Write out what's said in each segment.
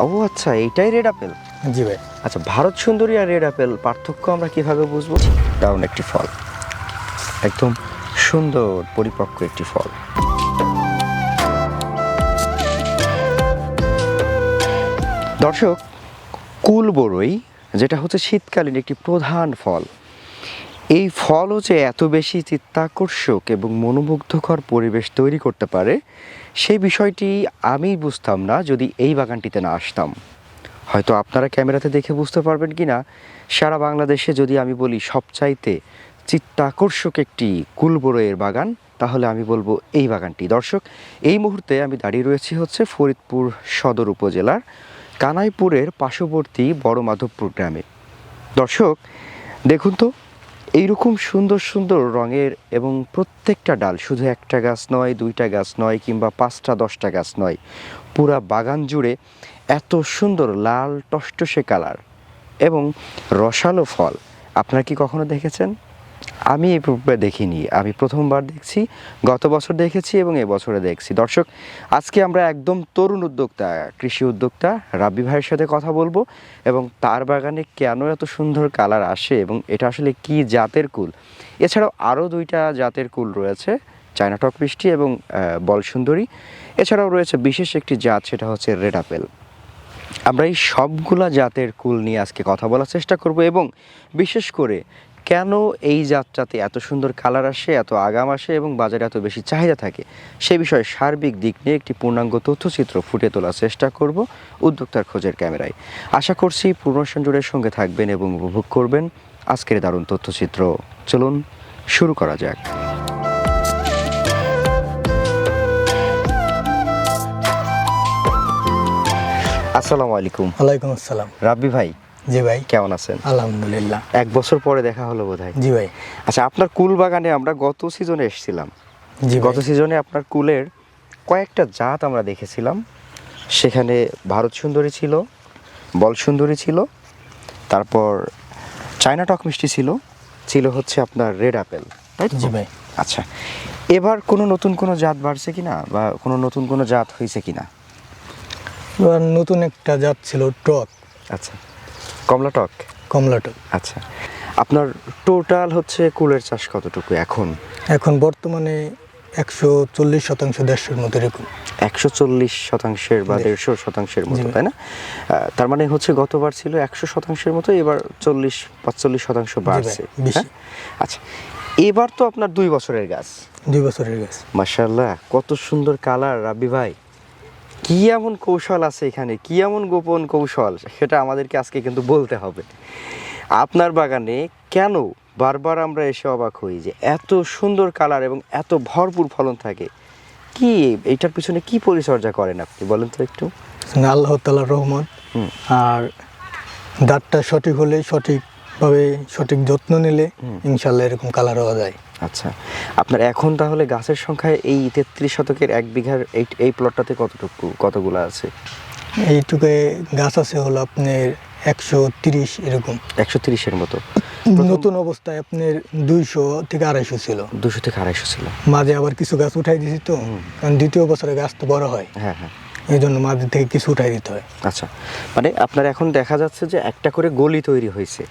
ও আচ্ছা এইটাই red apple জি ভাই। আচ্ছা ভারত সুন্দরী আর রেড আপেল পার্থক্য আমরা কীভাবে বুঝব? দারুণ একটি ফল। একদম সুন্দর পরিপক্ক একটি ফল। দর্শক কুল বড়ই যেটা হচ্ছে শীতকালীন একটি প্রধান ফল এই ফলও যে এত বেশি চিত্তাকর্ষক এবং মনোমুগ্ধকর পরিবেশ তৈরি করতে পারে, সেই বিষয়টি আমি বুঝতাম না যদি এই বাগানটিতে না আসতাম। হয়তো আপনারা ক্যামেরাতে দেখে বুঝতে পারবেন কি না সারা বাংলাদেশে যদি আমি বলি সবচাইতে চিত্তাকর্ষক একটি কুলবরয়ের বাগান, তাহলে আমি বলব এই বাগানটি। দর্শক, এই মুহূর্তে আমি দাঁড়িয়ে রয়েছি হচ্ছে ফরিদপুর সদর উপজেলার কানাইপুরের পার্শ্ববর্তী বড় মাধবপুর গ্রামে। দর্শক, দেখুন তো এইরকম সুন্দর সুন্দর রঙের এবং প্রত্যেকটা ডাল, শুধু একটা গাছ নয়, দুইটা গাছ নয় কিংবা পাঁচটা, দশটা গাছ নয়, পুরা বাগান জুড়ে এত সুন্দর লাল টসটসে কালার এবং রসালো ফল। আপনারা কি কখনো দেখেছেন? আমি এই পূর্বে দেখিনি আমি প্রথমবার দেখছি গত বছর দেখেছি এবং এবছরে দেখছি। দর্শক আজকে আমরা একদম তরুণ উদ্যোক্তা কৃষি উদ্যোক্তা রাব্বি ভাইয়ের সাথে কথা বলব এবং তার বাগানে কেন এত সুন্দর কালার আসে এবং এটা আসলে কি জাতের কুল? এছাড়াও আরও দুইটা জাতের কুল রয়েছে চায়না টক মিষ্টি এবং আহ, বল সুন্দরী। এছাড়াও রয়েছে বিশেষ একটি জাত সেটা হচ্ছে রেড আপেল। আমরা এই সবগুলা জাতের কুল নিয়ে আজকে কথা বলার চেষ্টা করব এবং বিশেষ করে কেন এই জাতটাতে এত সুন্দর কালার আসে এত আগাম আসে এবং বাজারে এত বেশি চাহিদা থাকে? সে বিষয়ে সার্বিক দিক নিয়ে একটি পূর্ণাঙ্গ তথ্যচিত্র ফুটে তোলার চেষ্টা করব উদ্যোক্তার খোঁজের ক্যামেরায়। আশা করছি পূর্ণ সঞ্জুরের সঙ্গে থাকবেন এবং উপভোগ করবেন আজকের দারুণ তথ্যচিত্র। চলুন শুরু করা যাক। আসসালামু আলাইকুম। ওয়ালাইকুম আসসালাম। রাব্বি ভাই জি ভাই। কেমন আছেন? আলহামদুলিল্লাহ। এক বছর পরে দেখা হলো বোধহয়। জি ভাই। আচ্ছা আপনার কুল বাগানে আমরা গত সিজনে এসেছিলাম। জি গত সিজনে আপনার কুলের কয়েকটা জাত আমরা দেখেছিলাম। সেখানে ভারত সুন্দরী ছিল বল সুন্দরী ছিল তারপর চায়না টক মিষ্টি ছিল ছিল হচ্ছে আপনার রেড আপেল তাই জি ভাই। আচ্ছা এবার কোনো নতুন কোনো জাত বাড়ছে কিনা বা কোনো নতুন কোনো জাত হয়েছে কিনা? এবার নতুন একটা জাত ছিল টক। আচ্ছা। কমলা টক? কমলা টক। আচ্ছা। আপনার টোটাল হচ্ছে কুলের চাষ কতটুকু এখন? এখন বর্তমানে একশো চল্লিশ শতাংশ দেড়শোর মতো এরকম। একশো চল্লিশ শতাংশের বা দেড়শো। শতাংশের মতো তাই না? তার মানে হচ্ছে গতবার ছিল একশো শতাংশের মতো এবার চল্লিশ পাঁচচল্লিশ শতাংশ বাড়ছে হ্যাঁ? আচ্ছা এবার তো আপনার দুই বছরের গাছ। দুই বছরের গাছ। মার্শাল্লাহ কত সুন্দর কালার রাব্বি ভাই। কি এমন কৌশল আছে এখানে? কি এমন গোপন কৌশল? সেটা আমাদেরকে আজকে কিন্তু বলতে হবে। আপনার বাগানে কেন বারবার আমরা এসে অবাক হই যে এত সুন্দর কালার এবং এত ভরপুর ফলন থাকে? কি এইটার পিছনে কি পরিচর্যা করেন আপনি? বলেন তো একটু। আল্লাহ তালার রহমত। আর দাঁতটা সঠিক হলে সঠিকভাবে সঠিক যত্ন নিলে ইনশাল্লাহ এরকম কালার হওয়া যায়। আচ্ছা আপনার এখন তাহলে গাছের সংখ্যায় এই তেত্রিশ শতকের এক বিঘার এই এই প্লটটাতে কতটুকু কতগুলো আছে? এইটুকে গাছ আছে হলো আপনার একশো তিরিশ এরকম। একশো তিরিশের মতো। নতুন অবস্থায় আপনার দুইশো থেকে আড়াইশো ছিল। দুশো থেকে আড়াইশো ছিল। মাঝে আবার কিছু গাছ উঠাই দিছি তো। কারণ দ্বিতীয় বছরে গাছ তো বড় হয়। হ্যাঁ হ্যাঁ। এই জন্য মাঝে থেকে কিছু উঠাই দিতে হয়। আচ্ছা মানে আপনার এখন দেখা যাচ্ছে যে একটা করে গলি তৈরি হয়েছে।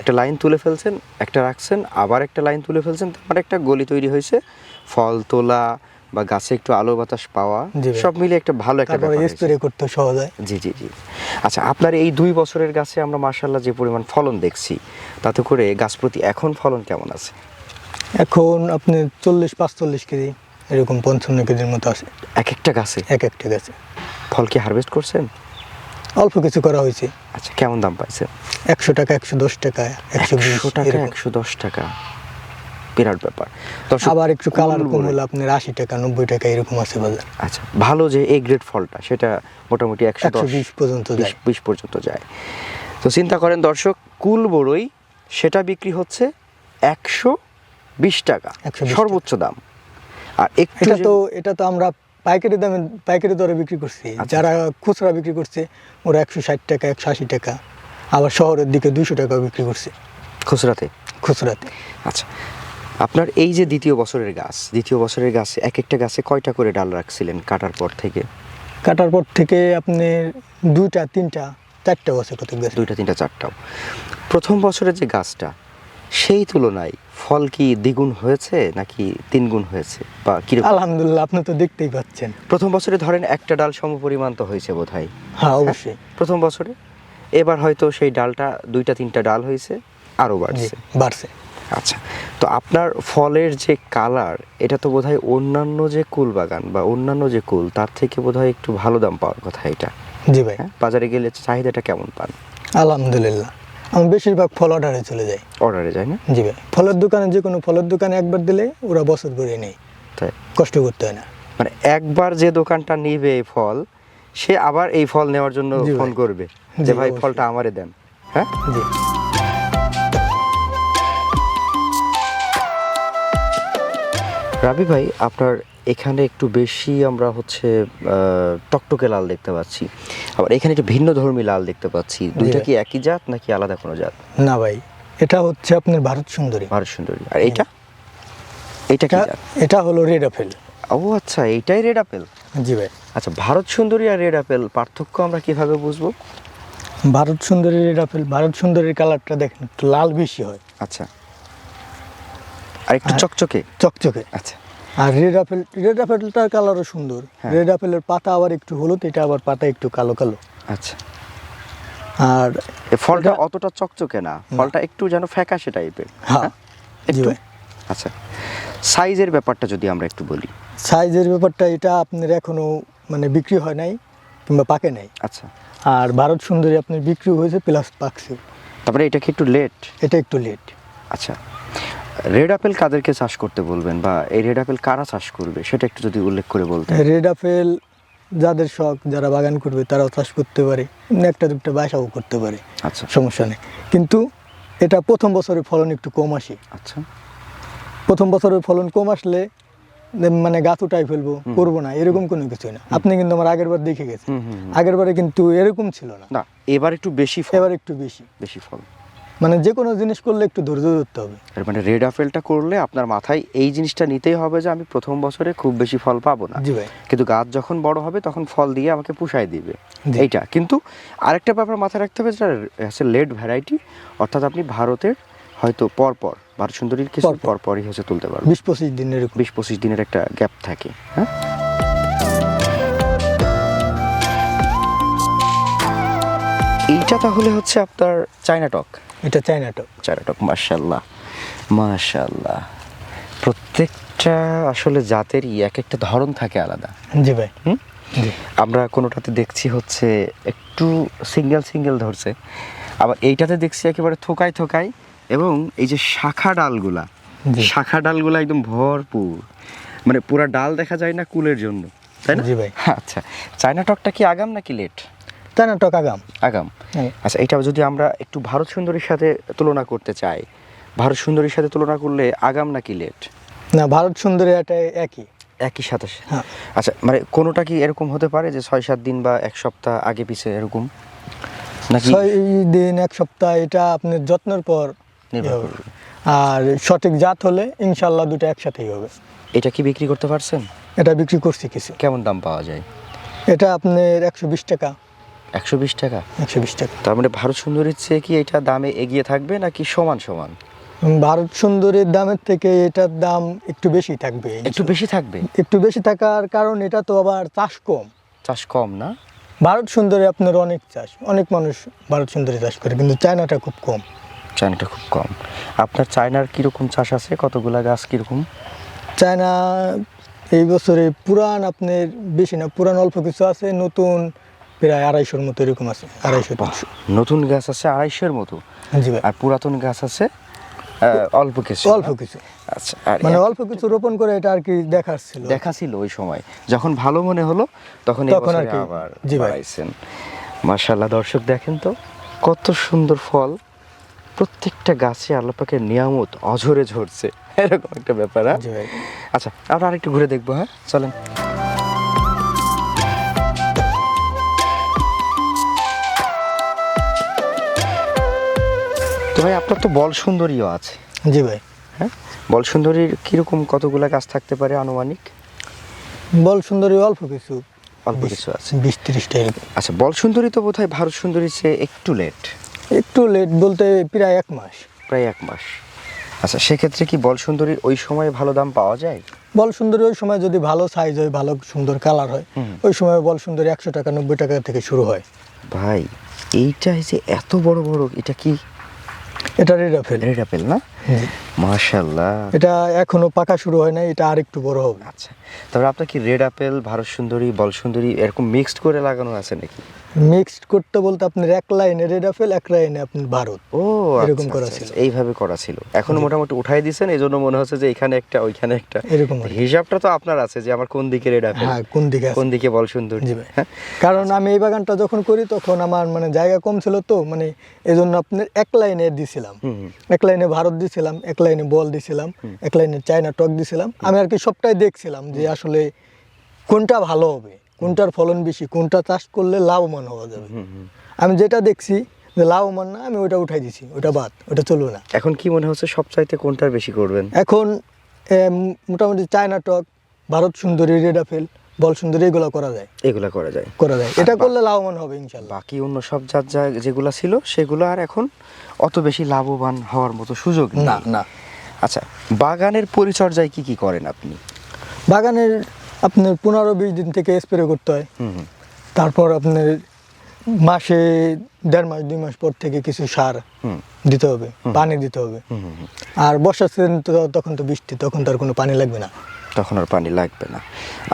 একটা লাইন তুলে ফেলছেন একটা রাখছেন আবার একটা লাইন তুলে ফেলছেন তারপর একটা গলি তৈরি হয়েছে। ফল তোলা বা গাছে একটু আলো বাতাস পাওয়া সব মিলে একটা ভালো একটা ব্যাপার স্প্রে করতে সহজ হয়। জি জি জি। আচ্ছা আপনার এই দুই বছরের গাছে আমরা মার্শাল্লাহ যে পরিমাণ ফলন দেখছি তাতে করে গাছ প্রতি এখন ফলন কেমন আছে? এখন আপনি চল্লিশ পাঁচচল্লিশ কেজি। এরকম পঞ্চান্ন কেজির মতো আছে। এক একটা গাছে? এক একটা গাছে। ফল কি হারভেস্ট করছেন? অল্প কিছু করা হয়েছে। আচ্ছা কেমন দাম পাইছেন? একশো টাকা একশো দশ টাকা একশো বিশ টাকা একশো দশ টাকা। বিরাট ব্যাপার। দর্শক, আবার একটু কালার কুল কম হলে আপনার আশি টাকা নব্বই টাকা এরকম আছে বাজার আচ্ছা ভালো যে এ গ্রেড ফলটা সেটা মোটামুটি একশো বিশ পর্যন্ত যায়। বিশ পর্যন্ত যায়। তো চিন্তা করেন দর্শক কুল বড়ই সেটা বিক্রি হচ্ছে একশো বিশ টাকা 120 টাকা। সর্বোচ্চ দাম। আর এটা তো এটা তো আমরা পাইকারি দামে পাইকারি দরে বিক্রি করছি। আচ্ছা। যারা খুচরা বিক্রি করছে ওরা একশো ষাট টাকা একশো আশি টাকা। আবার শহরের দিকে দুইশো টাকা বিক্রি করছে। খুচরাতে? খুচরাতে। আচ্ছা। আপনার এই যে দ্বিতীয় বছরের গাছ দ্বিতীয় বছরের গাছে এক একটা গাছে কয়টা করে ডাল রাখছিলেন কাটার পর থেকে? কাটার পর থেকে আপনি দুইটা তিনটা চারটা বছর কত গেছে। দুইটা তিনটা চারটাও। প্রথম বছরের যে গাছটা সেই তুলনায় ফল কি দ্বিগুণ হয়েছে নাকি তিনগুণ হয়েছে? বা কি আলহামদুলিল্লাহ আপনি তো দেখতেই পাচ্ছেন। প্রথম বছরে ধরেন একটা ডাল সমপরিমাণ তো হয়েছে বোধ হয় হ্যাঁ অবশ্যই। প্রথম বছরে। এবার হয়তো সেই ডালটা দুইটা তিনটা ডাল হয়েছে আরও বাড়ছে। বাড়ছে। আচ্ছা তো আপনার ফলের যে কালার এটা তো বোধহয় অন্যান্য যে কুল বাগান বা অন্যান্য যে কুল তার থেকে বোধহয় একটু ভালো দাম পাওয়ার কথা এটা। জি ভাই। হ্যাঁ বাজারে গেলে চাহিদাটা কেমন পান? আলহামদুলিল্লাহ। আমি বেশিরভাগ ফল অর্ডারে চলে যাই। অর্ডারে যায় না? জি ভাই। ফলের দোকানে যে কোনো ফলের দোকানে একবার দিলে ওরা বছর করে নেই তাই? কষ্ট করতে হয় না। মানে একবার যে দোকানটা নিবে এই ফল সে আবার এই ফল নেওয়ার জন্য ফোন করবে যে ভাই ফলটা আমারে দেন। হ্যাঁ? জি। রাবি ভাই আপনার এখানে একটু বেশি আমরা হচ্ছে টকটকে লাল দেখতে পাচ্ছি। আবার এখানে একটু ভিন্ন ধর্মী লাল দেখতে পাচ্ছি। দুইটা কি একই জাত নাকি আলাদা কোনো জাত? না ভাই এটা হচ্ছে আপনার ভারত সুন্দরী। ভারত সুন্দরী। আর কি এটা এটা হলো রেড আপেল। ও আচ্ছা এইটাই রেড আপেল? জি ভাই। আচ্ছা ভারত সুন্দরী আর রেড আপেল পার্থক্য আমরা কীভাবে বুঝব? ভারত সুন্দরী রেড আপেল ভারত সুন্দরীর কালারটা দেখেন একটু লাল বেশি হয়। আচ্ছা। আর একটু চকচকে? চকচকে। আচ্ছা। আর রেড আপেল রেড আপেলটার কালারও সুন্দর। হ্যাঁ। রেড আপেলের পাতা আবার একটু হলুদ এটা আবার পাতা একটু কালো কালো। আচ্ছা। আর ফলটা অতটা চকচকে না ফলটা একটু যেন ফ্যাকাশে টাইপের হ্যাঁ একটু? আচ্ছা। সাইজের ব্যাপারটা যদি আমরা একটু বলি। সাইজের ব্যাপারটা এটা আপনার এখনও মানে বিক্রি হয় নাই কিংবা পাকে নাই। আচ্ছা। আর ভারত সুন্দরী আপনার বিক্রি হয়েছে প্লাস পাকছে। তারপরে এটা কি একটু লেট এটা একটু লেট আচ্ছা। রেড আপেল কাদেরকে চাষ করতে বলবেন বা এই রেড আপেল কারা চাষ করবে? সেটা একটু যদি উল্লেখ করে বলতেন। রেড আপেল যাদের শখ যারা বাগান করবে তারাও চাষ করতে পারে একটা দুটো বাসাও করতে পারে। আচ্ছা। সমস্যা নেই। কিন্তু এটা প্রথম বছরের ফলন একটু কম আসে। আচ্ছা। প্রথম বছরের ফলন কম আসলে মানে গাছ উঠাই ফেলব করব না এরকম কোনো কিছু না। আপনি কিন্তু আমার আগের বার দেখে গেছেন। আগের বারে কিন্তু এরকম ছিল না। না এবার একটু বেশি এবার একটু বেশি। বেশি ফল। মানে যে কোনো জিনিস করলে একটু ধৈর্য ধরতে হবে। মানে রেড আপেলটা করলে আপনার মাথায় এই জিনিসটা নিতেই হবে যে আমি প্রথম বছরে খুব বেশি ফল পাবো না। জি ভাই। কিন্তু গাছ যখন বড় হবে তখন ফল দিয়ে আমাকে পুষায় দিবে। এইটা। কিন্তু আরেকটা ব্যাপার মাথায় রাখতে হবে যেটা হচ্ছে লেড ভ্যারাইটি অর্থাৎ আপনি ভারতের হয়তো পরপর ভারত সুন্দরীর কিছু পরপর। পরপরই হচ্ছে তুলতে পারবেন। বিশ পঁচিশ দিনের বিশ পঁচিশ দিনের একটা গ্যাপ থাকে হ্যাঁ? এইটা তাহলে হচ্ছে আপনার চায়না টক। এটা চায়না টক। চায়না টক মার্শাল্লাহ মার্শাল্লাহ প্রত্যেকটা আসলে জাতেরই এক একটা ধরন থাকে আলাদা। জি ভাই। হুম? আমরা কোনোটাতে দেখছি হচ্ছে একটু সিঙ্গেল সিঙ্গেল ধরছে। আবার এইটাতে দেখছি একেবারে থোকায় থোকায় এবং এই যে শাখা ডালগুলা। শাখা ডালগুলা একদম ভরপুর। মানে পুরা ডাল দেখা যায় না কুলের জন্য তাই না? জি ভাই। আচ্ছা চায়না টকটা কি আগাম নাকি লেট? চায়না টক আগাম। আগাম। হ্যাঁ। আচ্ছা এটা যদি আমরা একটু ভারত সুন্দরীর সাথে তুলনা করতে চাই ভারত সুন্দরীর সাথে তুলনা করলে আগাম নাকি লেট? না ভারত সুন্দরী এটা একই। একই সাথে হ্যাঁ। আচ্ছা মানে কোনোটা কি এরকম হতে পারে যে ছয় সাত দিন বা এক সপ্তাহ আগে পিছে এরকম? নাকি ছয় দিন এক সপ্তাহ এটা আপনার যত্নের পর নির্ভর। আর সঠিক জাত হলে ইনশাল্লাহ দুটো একসাথেই হবে। এটা কি বিক্রি করতে পারছেন? এটা বিক্রি করছি কিছু। কেমন দাম পাওয়া যায়? এটা আপনার একশো বিশ টাকা। একশো বিশ টাকা? একশো বিশ টাকা। তার মানে ভারত সুন্দরীর চেয়ে কি এটা দামে এগিয়ে থাকবে নাকি সমান সমান? ভারত সুন্দরীর দামের থেকে এটার দাম একটু বেশি থাকবে। একটু বেশি থাকবে? একটু বেশি থাকার কারণ এটা তো আবার চাষ কম। চাষ কম না? ভারত সুন্দরী আপনার অনেক চাষ অনেক মানুষ ভারত সুন্দরী চাষ করে কিন্তু চায়নাটা খুব কম। চায়নাটা খুব কম। আপনার চায়নার কীরকম চাষ আছে? কতগুলা গাছ কীরকম? চায়না এই বছরে পুরান আপনার বেশি না পুরান অল্প কিছু আছে নতুন প্রায় আড়াইশোর মতো এরকম আছে আড়াইশো নতুন গাছ আছে আড়াইশোর মতো? জি ভাই। আর পুরাতন গাছ আছে অল্প কিছু অল্প কিছু। আচ্ছা মানে অল্প কিছু রোপণ করে এটা আর কি দেখার ছিল দেখা ছিল ওই সময়। যখন ভালো মনে হলো তখন তখন আর কি, আবার জি বাড়াইছেন। দর্শক দেখেন তো কত সুন্দর ফল। প্রত্যেকটা গাছে আল্লাপাকে নিয়ামত অঝরে ঝরছে। এরকম একটা ব্যাপার হ্যাঁ? আচ্ছা আমরা আরেকটু ঘুরে দেখব হ্যাঁ? চলেন। ভাই আপনার তো বল সুন্দরীও আছে। জি ভাই। হ্যাঁ? বল সুন্দরীর কীরকম কতগুলা গাছ থাকতে পারে আনুমানিক? বল সুন্দরী অল্প কিছু। অল্প কিছু আছে। বিশ তিরিশটা এরকম আচ্ছা বল সুন্দরী তো বোধহয় ভারত সুন্দরীর চেয়ে একটু লেট একটু লেট বলতে প্রায় এক মাস। প্রায় এক মাস। আচ্ছা সেক্ষেত্রে কি বল সুন্দরীর ওই সময় ভালো দাম পাওয়া যায়? বল সুন্দরী ওই সময় যদি ভালো সাইজ হয় ভালো সুন্দর কালার হয় ওই সময় বল সুন্দরী একশো টাকা নব্বই টাকা থেকে শুরু হয়। ভাই এইটা যে এত বড় বড় এটা কি এটা রেড আপেল রেড আপেল না? মাশাল্লাহ এটা এখনও পাকা শুরু হয় এটা আর একটু বড় হবে। আচ্ছা তারপরে আপনার কি রেড আপেল ভারত সুন্দরী বল সুন্দরী এরকম মিক্সড করে লাগানো আছে নাকি? মিক্সড করতে বলতে আপনার এক লাইনে রেড আপেল এক লাইনে আপনার ভারত। ও এরকম আচ্ছা, করা আচ্ছা, ছিল। আচ্ছা, এইভাবে করা ছিল। এখন মোটামুটি উঠাই দিয়েছেন এই জন্য মনে হচ্ছে যে এখানে একটা ওইখানে একটা। এরকম হিসাবটা তো আপনার আছে যে আমার কোন দিকে রেড আপেল হ্যাঁ কোন দিকে কোন দিকে বল সুন্দরী। জি কারণ আমি এই বাগানটা যখন করি তখন আমার মানে জায়গা কম ছিল তো মানে এই জন্য আপনার এক লাইনে দিছিলাম। এক লাইনে ভারত দিছিলাম এক লাইনে বল দিছিলাম এক লাইনে চায়না টক দিছিলাম। আমি আর কি সবটাই দেখছিলাম যে আসলে কোনটা ভালো হবে কোনটার ফলন বেশি কোনটা চাষ করলে লাভবান হওয়া যাবে। আমি যেটা দেখছি যে লাভবান না আমি ওটা উঠাই দিছি ওটা বাদ ওটা চলবে না। এখন কি মনে হচ্ছে সবচাইতে কোনটার বেশি করবেন? এখন মোটামুটি চায়না টক ভারত সুন্দরী রেড আপেল বল সুন্দরী এগুলো করা যায়। এগুলা করা যায়। করা যায়। এটা করলে লাভবান হবে ইনশাল্লাহ। বাকি অন্য সব জাত যা যেগুলো ছিল সেগুলো আর এখন অত বেশি লাভবান হওয়ার মতো সুযোগ না না। আচ্ছা বাগানের পরিচর্যায় কি কি করেন আপনি? বাগানের আপনার পনেরো বিশ দিন থেকে স্প্রে করতে হয়। তারপর আপনার মাসে দেড় মাস দুই মাস পর থেকে কিছু সার হুম। দিতে হবে পানি দিতে হবে। আর বর্ষার সিজন তো তখন তো বৃষ্টি তখন তো আর কোনো পানি লাগবে না। তখন আর পানি লাগবে না।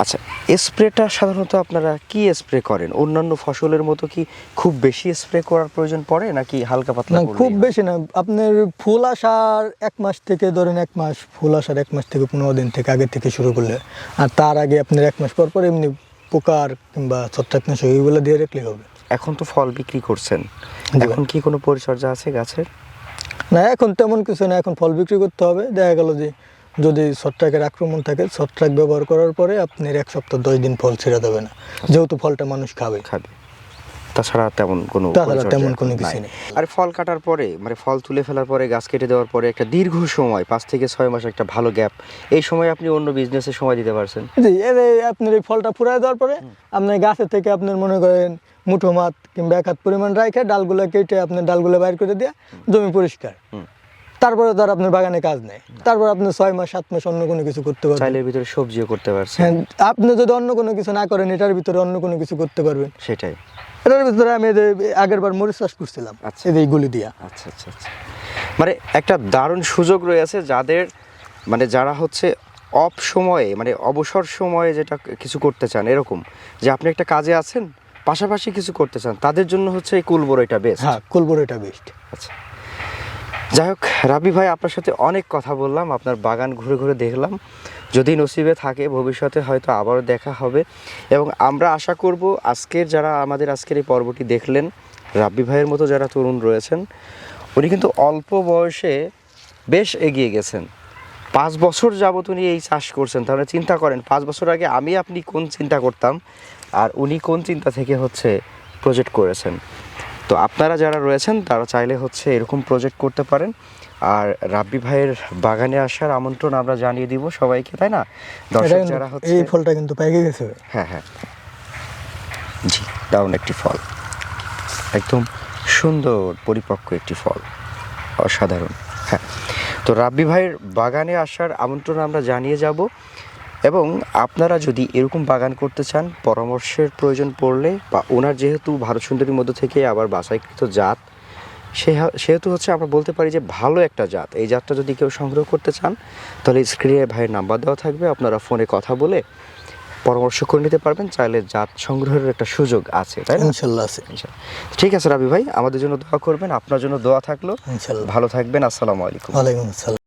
আচ্ছা স্প্রেটা সাধারণত আপনারা কি স্প্রে করেন? অন্যান্য ফসলের মতো কি খুব বেশি স্প্রে করার প্রয়োজন পড়ে নাকি হালকা পাতলা না খুব বেশি না। আপনার ফুল আসার এক মাস থেকে ধরেন এক মাস ফুল আসার এক মাস থেকে পনেরো দিন থেকে আগে থেকে শুরু করলে আর তার আগে আপনার এক মাস পর পর এমনি পোকার কিংবা ছত্রাকনাশক এগুলো দিয়ে রাখলে হবে। এখন তো ফল বিক্রি করছেন। এখন কি কোনো পরিচর্যা আছে গাছের? না এখন তেমন কিছু না এখন ফল বিক্রি করতে হবে। দেখা গেল যে যদি ছত্রাকের আক্রমণ থাকে ছত্রাক ব্যবহার করার পরে আপনার এক সপ্তাহ দশ দিন ফল ছেড়ে দেবে না। যেহেতু ফলটা মানুষ খাবে। খাবে। তাছাড়া তেমন কোনো তাছাড়া তেমন কোনো কিছু নেই। আর ফল কাটার পরে মানে ফল তুলে ফেলার পরে গাছ কেটে দেওয়ার পরে একটা দীর্ঘ সময় পাঁচ থেকে ছয় মাস একটা ভালো গ্যাপ এই সময় আপনি অন্য বিজনেসে সময় দিতে পারছেন? জি আপনার এই ফলটা ফুরাই দেওয়ার পরে আপনার গাছের থেকে আপনার মনে করেন মুঠো মাত কিংবা এক হাত পরিমাণ রাখে ডালগুলো কেটে আপনার ডালগুলো বাইর করে দিয়ে জমি পরিষ্কার। তারপরে আর আপনার বাগানে কাজ নেই। তারপর আপনি ছয় মাস সাত মাস অন্য কোনো কিছু করতে পারবেন। চাইলের ভিতরে সবজিও করতে পারছেন। হ্যাঁ আপনি যদি অন্য কোনো কিছু না করেন এটার ভিতরে অন্য কোনো কিছু করতে পারবেন। সেটাই। এটার ভিতরে আমি আগের বার মরিচ চাষ করছিলাম আচ্ছা। এই গুলি দিয়া। আচ্ছা আচ্ছা আচ্ছা। মানে একটা দারুণ সুযোগ রয়েছে যাদের মানে যারা হচ্ছে অফ সময়ে মানে অবসর সময়ে যেটা কিছু করতে চান এরকম। যে আপনি একটা কাজে আছেন পাশাপাশি কিছু করতে চান তাদের জন্য হচ্ছে এই কুলবোর এটা বেস্ট হ্যাঁ কুলবুর এটা বেস্ট আচ্ছা। যাই হোক রাবি ভাই, আপনার সাথে অনেক কথা বললাম, আপনার বাগান ঘুরে ঘুরে দেখলাম। যদি নসিবে থাকে, ভবিষ্যতে হয়তো আবারও দেখা হবে। এবং আমরা আশা করব, আজকের যারা আমাদের আজকের এই পর্বটি দেখলেন, রাব্বি ভাইয়ের মতো যারা তরুণ রয়েছেন, উনি কিন্তু অল্প বয়সে বেশ এগিয়ে গেছেন। পাঁচ বছর যাবত উনি এই চাষ করছেন। তাহলে চিন্তা করেন, পাঁচ বছর আগে আমি, আপনি কোন চিন্তা করতাম? আর উনি কোন চিন্তা থেকে হচ্ছে প্রজেক্ট করেছেন? তো আপনারা যারা রয়েছেন তারা চাইলে হচ্ছে এরকম প্রজেক্ট করতে পারেন। আর রাব্বি ভাইয়ের বাগানে আসার আমন্ত্রণ আমরা জানিয়ে দিব সবাইকে তাই না? দর্শক যারা হচ্ছে এই ফলটা কিন্তু পেকে গেছে। হ্যাঁ হ্যাঁ। জি দারুণ একটি ফল। একদম সুন্দর পরিপক্ক একটি ফল। অসাধারণ। হ্যাঁ। তো রাব্বি ভাইয়ের বাগানে আসার আমন্ত্রণ আমরা জানিয়ে যাব। এবং আপনারা যদি এরকম বাগান করতে চান পরামর্শের প্রয়োজন পড়লে বা ওনার যেহেতু ভারত সুন্দরীর মধ্যে থেকে আবার বাছাইকৃত জাত সেহেতু হচ্ছে আমরা বলতে পারি যে ভালো একটা জাত। এই জাতটা যদি কেউ সংগ্রহ করতে চান তাহলে স্ক্রিনে ভাইয়ের নাম্বার দেওয়া থাকবে। আপনারা ফোনে কথা বলে পরামর্শ করে নিতে পারবেন। চাইলে জাত সংগ্রহের একটা সুযোগ আছে তাই না? ইনশাল্লাহ আছে। ঠিক আছে রাবি ভাই আমাদের জন্য দোয়া করবেন। আপনার জন্য দোয়া থাকল। ভালো থাকবেন। আসসালামু আলাইকুম। ওয়ালাইকুম আসসালাম।